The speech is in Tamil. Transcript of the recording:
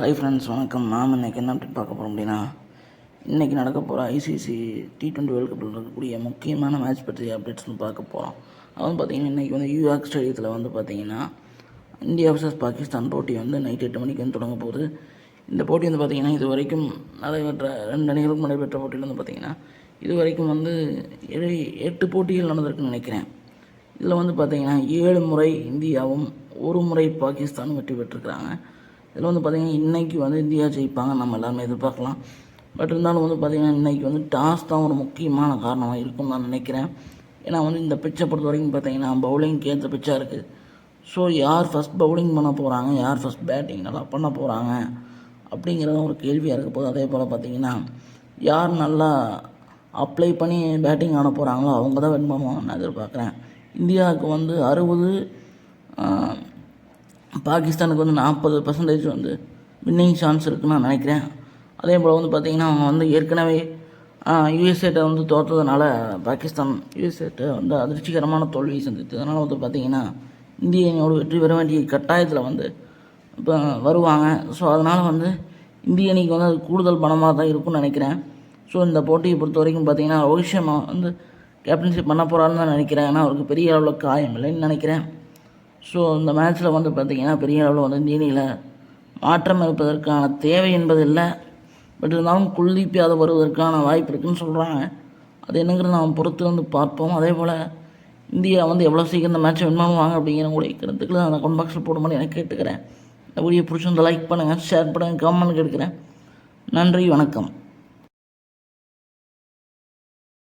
ஹாய் ஃப்ரெண்ட்ஸ் வணக்கம். நாம் இன்றைக்கி என்ன update பார்க்க போகிறோம் அப்படின்னா இன்றைக்கி நடக்க போகிற ஐசிசி டி டுவெண்ட்டி வேர்ல்டு கப்பில் இருக்கக்கூடிய முக்கியமான மேட்ச் பற்றிய அப்டேட்ஸ் வந்து பார்க்க போகிறோம் அதுவும் பார்த்திங்கன்னா இன்றைக்கி வந்து யூஆக் ஸ்டேடியத்தில் வந்து பார்த்திங்கன்னா இந்தியா வர்சஸ் பாகிஸ்தான் போட்டி வந்து நைட் எட்டு மணிக்கு வந்து தொடங்க போகுது. இந்த போட்டி வந்து பார்த்திங்கன்னா இது வரைக்கும் நடைபெற்ற ரெண்டு அணிகளுக்கும் நடைபெற்ற போட்டியில் வந்து பார்த்திங்கன்னா இது வரைக்கும் வந்து ஏழு எட்டு போட்டிகள் நடந்திருக்குன்னு நினைக்கிறேன். இதில் வந்து பார்த்திங்கன்னா ஏழு முறை இந்தியாவும் ஒரு முறை பாகிஸ்தானும் வெற்றி பெற்றிருக்கிறாங்க. இதில் வந்து பார்த்திங்கன்னா இன்றைக்கி வந்து இந்தியா ஜெயிப்பாங்க. நம்ம எல்லாருமே எதிர்பார்க்கலாம். பட் இருந்தாலும் வந்து பார்த்திங்கன்னா இன்றைக்கி வந்து டாஸ் தான் ஒரு முக்கியமான காரணமாக இருக்கும்னு நான் நினைக்கிறேன். ஏன்னா வந்து இந்த பிச்சை பொறுத்த வரைக்கும் பார்த்திங்கன்னா பவுலிங்க்கு ஏற்ற பிச்சாக இருக்குது ஸோ யார் ஃபஸ்ட் பவுலிங் பண்ண போகிறாங்க யார் ஃபஸ்ட் பேட்டிங் நல்லா பண்ண போகிறாங்க அப்படிங்கிறதும் ஒரு கேள்வியாக இருக்க போது அதே போல் பார்த்திங்கன்னா யார் நல்லா அப்ளை பண்ணி பேட்டிங் ஆட போகிறாங்களோ அவங்க தான் வின் பண்ணுவாங்கன்னு நான் எதிர்பார்க்குறேன். இந்தியாவுக்கு வந்து அறுபது பாகிஸ்தானுக்கு வந்து நாற்பது பர்சன்டேஜ் வந்து வின்னிங் சான்ஸ் இருக்குன்னு நான் நினைக்கிறேன். அதே போல் வந்து பார்த்திங்கன்னா அவங்க வந்து ஏற்கனவே யூஎஸ்ஏட்டை வந்து தோற்றதுனால பாகிஸ்தான் யூஎஸ்ஏட்டை வந்து அதிர்ச்சிகரமான தோல்வியை சந்தித்து அதனால் வந்து பார்த்திங்கன்னா இந்திய அணியோட வெற்றி பெற வேண்டிய கட்டாயத்தில் வந்து இப்போ வருவாங்க. ஸோ அதனால் வந்து இந்திய அணிக்கு வந்து அது கூடுதல் பணமாக தான் இருக்கும்னு நினைக்கிறேன். ஸோ இந்த போட்டியை பொறுத்த வரைக்கும் பார்த்திங்கன்னா ரோஹித் சர்மா வந்து கேப்டன்ஷிப் பண்ண போகிறான்னு தான் நினைக்கிறேன். ஏன்னா அவருக்கு பெரிய அளவில் காயம் இல்லைன்னு நினைக்கிறேன். ஸோ இந்த மேட்ச்சில் வந்து பார்த்திங்கன்னா பெரிய அளவில் வந்து இந்திய மாற்றம் இருப்பதற்கான தேவை என்பது இல்லை. பட் இருந்தாலும் குல்தீப் யாதவ் வருவதற்கான வாய்ப்பு இருக்குதுன்னு சொல்கிறாங்க அது என்னங்கிறத நாம் பொறுத்து வந்து பார்ப்போம். அதே போல் இந்தியா வந்து எவ்வளோ சீக்கிரம் இந்த மேட்ச்சை வின் பண்ணுவாங்க அப்படிங்கிற உங்களுடைய கருத்துக்களை நான் கமெண்ட் பாக்ஸில் போடும்போது எனக்கு கேட்டுக்கிறேன். இந்த வீடியோ பிடிச்சிருந்தா லைக் பண்ணுங்கள் ஷேர் பண்ணுங்கள் கமெண்ட் கேட்குறேன் நன்றி வணக்கம்.